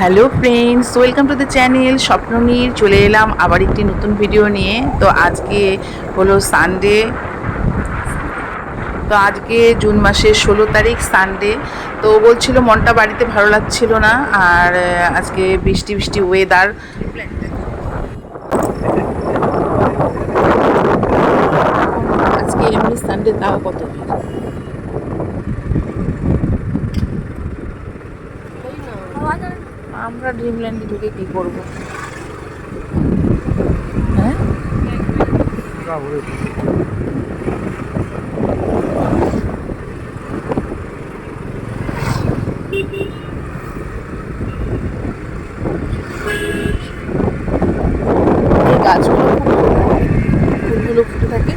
Hello friends welcome to the channel Swapnanir চলে এলাম আবার একটি নতুন ভিডিও নিয়ে। তো আজকে হলো সানডে তো আজকে জুন মাসের ষোলো তারিখ সানডে তো বলছিল মনটা বাড়িতে ভালো লাগছিল না, আর আজকে বৃষ্টি বৃষ্টি ওয়েদার আজকে এমনি সানডে তাও কত আমরা ড্রিমল্যান্ডে ঢুকে কী করব? হ্যাঁ এই গাছগুলো খুব ফুলগুলো ফুটে থাকে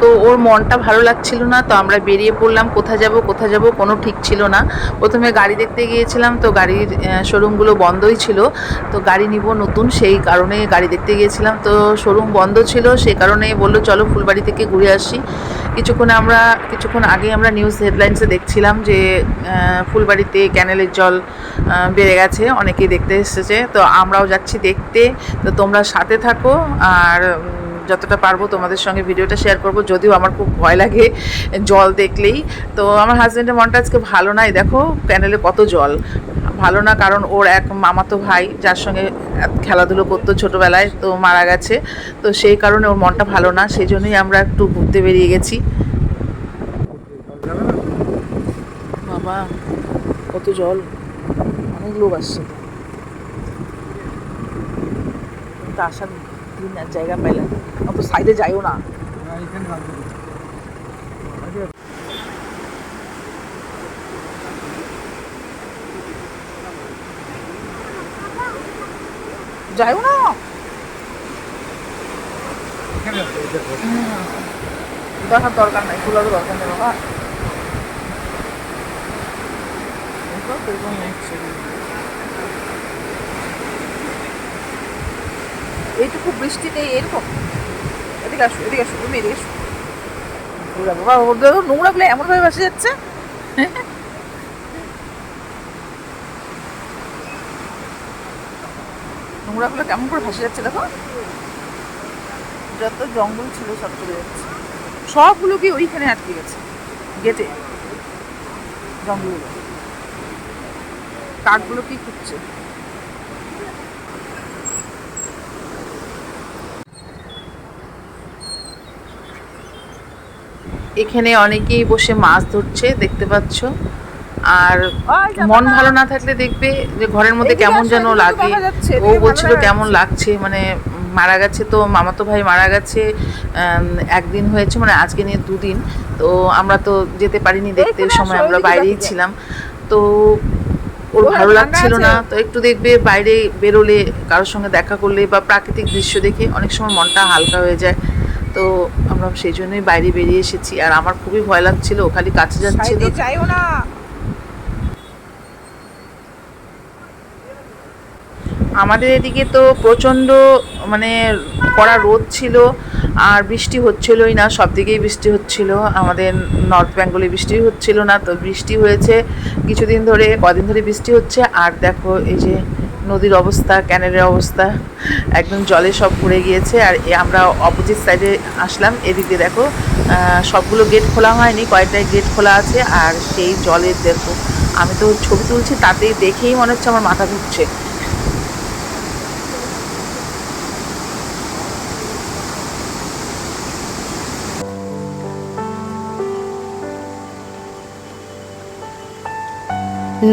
তো ওর মনটা ভালো লাগছিল না, তো আমরা বেরিয়ে পড়লাম কোথা যাব কোথা যাব, কোনো ঠিক ছিল না। প্রথমে গাড়ি দেখতে গিয়েছিলাম, তো গাড়ির শোরুমগুলো বন্ধই ছিল, তো গাড়ি নিব নতুন, সেই কারণে গাড়ি দেখতে গিয়েছিলাম, তো শোরুম বন্ধ ছিল, সেই কারণে বলল, চলো ফুলবাড়ি থেকে ঘুরে আসি। কিছুক্ষণ আমরা, কিছুক্ষণ আগে আমরা নিউজ হেডলাইন্সে দেখছিলাম যে ফুলবাড়িতে ক্যানেলের জল বেড়ে গেছে, অনেকেই দেখতে এসেছে, তো আমরাও যাচ্ছি দেখতে, তো তোমরা সাথে থাকো, আর যতটা পারব তোমাদের সঙ্গে ভিডিওটা শেয়ার করব। যদিও আমার খুব ভয় লাগে জল দেখলেই। তো আমার হাজব্যান্ডের মনটা আজকে ভালো নাই। দেখো প্যানেলে কত জল। ভালো না কারণ ওর এক মামাতো ভাই, যার সঙ্গে খেলাধুলো করতো ছোটোবেলায়, তো মারা গেছে। তো সেই কারণে ওর মনটা ভালো না। সেই জন্যই আমরা একটু ঘুরতে বেরিয়ে গেছি। বাবা, কত জল। অনেক লোক আসছে। তো। আসার দিন জায়গা পাইলাম। অত সাইডে যাইও না। যাইও না। দেখার দরকার নাই খোলারও দরকার নেই বাবা। এইটুকু বৃষ্টিতে এরকম? এদিকে আসো এদিকে আসো, তুমি এদিকে নোংরা নোংরাগুলো এমনভাবে যাচ্ছে? নোংরাগুলো কেমন করে ভাসে যাচ্ছে দেখো? যত জঙ্গল ছিল সব চলে যাচ্ছে। সবগুলো কি ওইখানে আটকে গেছে? গেটে? জঙ্গলগুলো কাঠগুলো কি খুঁজছে? এখানে অনেকেই বসে মাছ ধরছে দেখতে পাচ্ছ। আর মন ভালো না থাকলে দেখবে যে ঘরের মধ্যে কেমন যেন লাগে। ও বলছিল কেমন লাগছে। লাগছে মানে মারা গেছে তো মামাতো ভাই মারা গেছে একদিন হয়েছে মানে আজকে নিয়ে দুদিন। তো আমরা তো যেতে পারিনি দেখতে সময় আমরা বাইরেই ছিলাম। তো ওর ভালো লাগছিল না তো একটু দেখবে বাইরে বেরোলে কারোর সঙ্গে দেখা করলে বা প্রাকৃতিক দৃশ্য দেখে অনেক সময় মনটা হালকা হয়ে যায়। তো আমরা সেই জন্যই বাইরে বেরিয়ে এসেছি। আর আমার খুবই ভয় লাগছিল ও খালি কাছে যাচ্ছিল। না। আমাদের এদিকে তো প্রচণ্ড মানে কড়া রোদ ছিল আর বৃষ্টি হচ্ছিলই না সব দিকেই বৃষ্টি হচ্ছিল। আমাদের নর্থ বেঙ্গলে বৃষ্টি হচ্ছিল না তো বৃষ্টি হয়েছে। কিছুদিন ধরে কদিন ধরে বৃষ্টি হচ্ছে। আর দেখো এই যে নদীর অবস্থা, ক্যানেলের অবস্থা, একদম জলে সব ভরে গিয়েছে। আর আমরা অপোজিট সাইডে আসলাম, এদিকে দেখো সবগুলো গেট খোলা হয়নি, কয়েকটা গেট খোলা আছে। আর সেই জলের দেখো, আমি তো ছবি তুলছি, তাতেই দেখেই মনে হচ্ছে আমার মাথা ঘুরছে।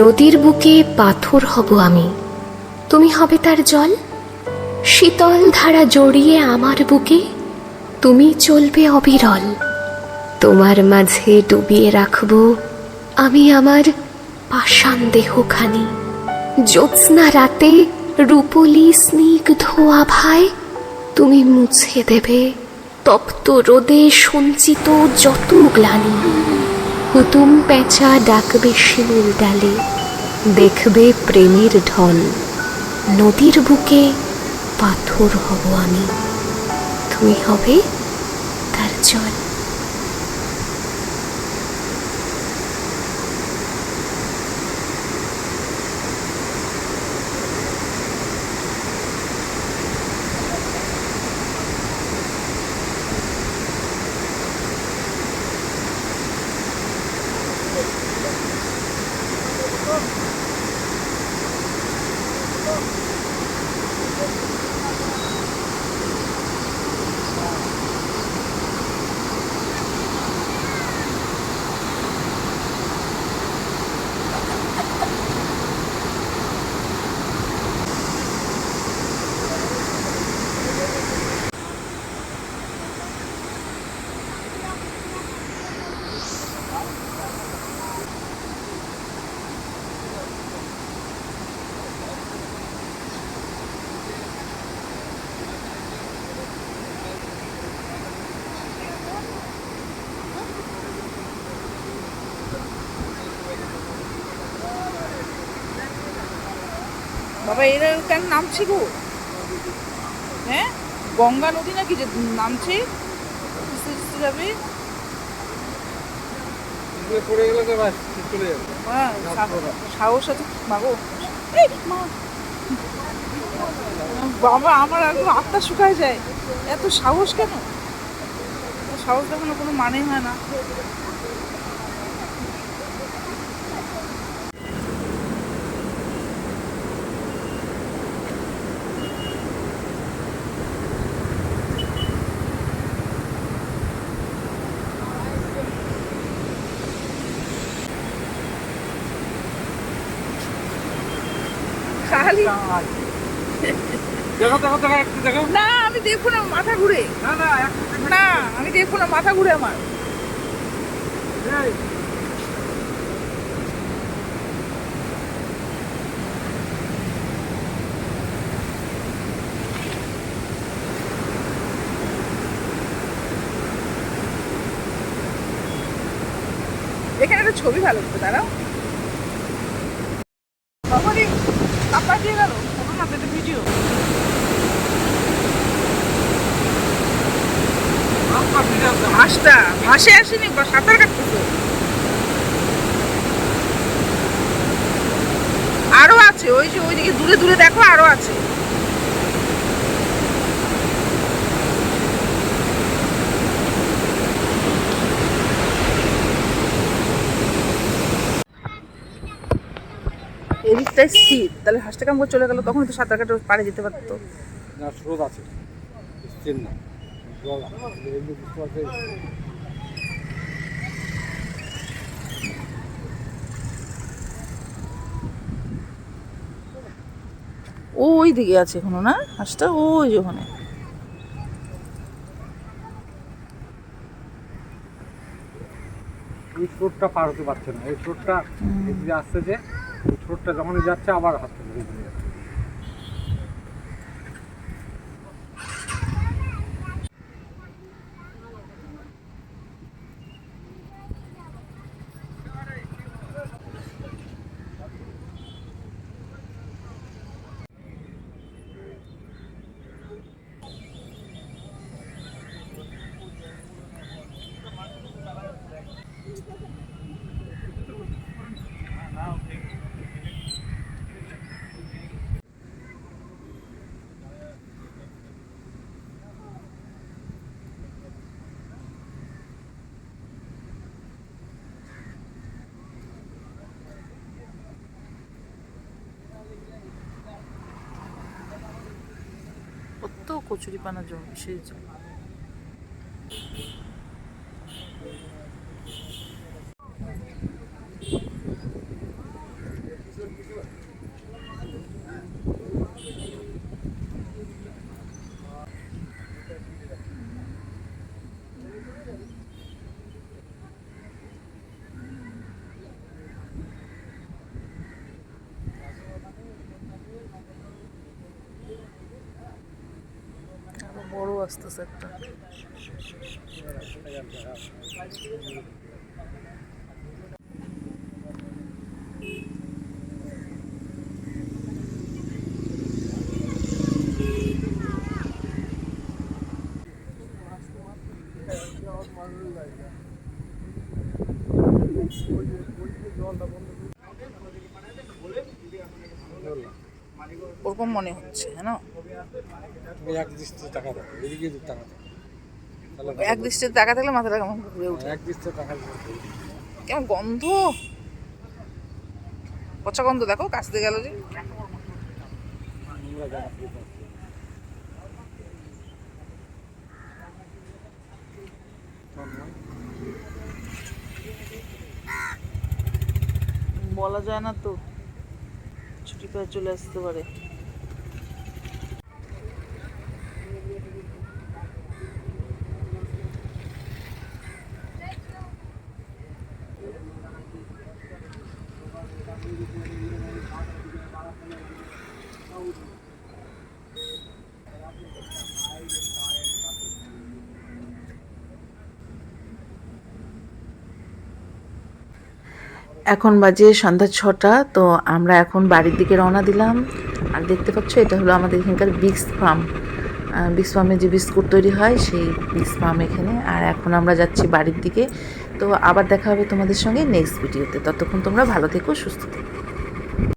নদীর বুকে পাথর হব আমি। তুমি হবে তার জল? শীতল ধারা জড়িয়ে আমার বুকে, তুমি চলবে অবিরল। তোমার মাঝে ডুবিয়ে রাখব আমি আমার পাষাণ দেহখানি। জ্যোৎস্না রাতে রূপলি স্নিগ্ধ আভায় তুমি মুছে দেবে তপ্ত রোদে সঞ্চিত যত গ্লানি। হুতুম পেঁচা ডাকবে শিমুল ডালে, দেখবে প্রেমের ঢল। নদীর বুকে পাথর হব আমি। তুমি হবে তার জল। বাবা এরা কেন নামছি গো? হ্যাঁ? গঙ্গা নদী নাকি যে নামছে? যাবে? পড়ে গেলে তো বাস চলে যাবে। হ্যাঁ সাহস আছে। মাগো এই, মা। বাবা আমার একদম আত্মা শুকায় যায়। এত সাহস কেন? সাহস দেখানো কোনো মানে হয় না। খালি। দেখো দেখো দেখো একটু দেখো। না আমি মাথা ঘুরে। না না দেখো। না আমি মাথা ঘুরে আমার। এখানে একটা ছবি ভালো করতে দাঁড়াও বাবারে কাপড় দিয়ে গেল ফটো না পেতে ভিডিও হাঁসটা হাসে আসেনি সাঁতার কাটতেছে। আরও আছে, ওই যে ওইদিকে দূরে দূরে দেখো, আরও আছে। এদিকটাই স্থির, তাহলে হাঁসটা কাম করে চলে গেল? তখন তো সাঁতার কাটে পাড়ে যেতে পারতো। না, স্রোত আছে। না। ওই দিকে আছে এখনও না? হাঁসটা ওই যে ওখানে। এই স্রোতটা পার হতে পারছে না। এই এদিকে আসছে যে স্রোতটা যখনই যাচ্ছে আবার হাতটা ধরে চলে যাচ্ছে কত কচুরি পানা জল সেই জল আসতেছে একটা। ওরকম মনে হচ্ছে হ্যাঁ এক দৃষ্টিতে টাকা দাও এদিকে টাকা দাও। এক দৃষ্টিতে টাকা থাকলে মাথাটা কেমন ঘুরে ওঠে? এক দৃষ্টিতে টাকা কেমন গন্ধ? পচা গন্ধ দেখো কাছতে গেল যে। বলা যায় না তো ছুটি পেয়ে চলে আসতে পারে। এখন বাজে সন্ধ্যা ছটা, তো আমরা এখন বাড়ির দিকে রওনা দিলাম। আর দেখতে পাচ্ছ, এটা হলো আমাদের এখানকার বিক্স ফার্ম বিক্স ফার্মে যে বিস্কুট তৈরি হয়, সেই বিক্স ফার্ম এখানে। আর এখন আমরা যাচ্ছি বাড়ির দিকে। তো আবার দেখা হবে তোমাদের সঙ্গে নেক্সট ভিডিওতে ততক্ষণ তোমরা ভালো থেকো, সুস্থ থেকো।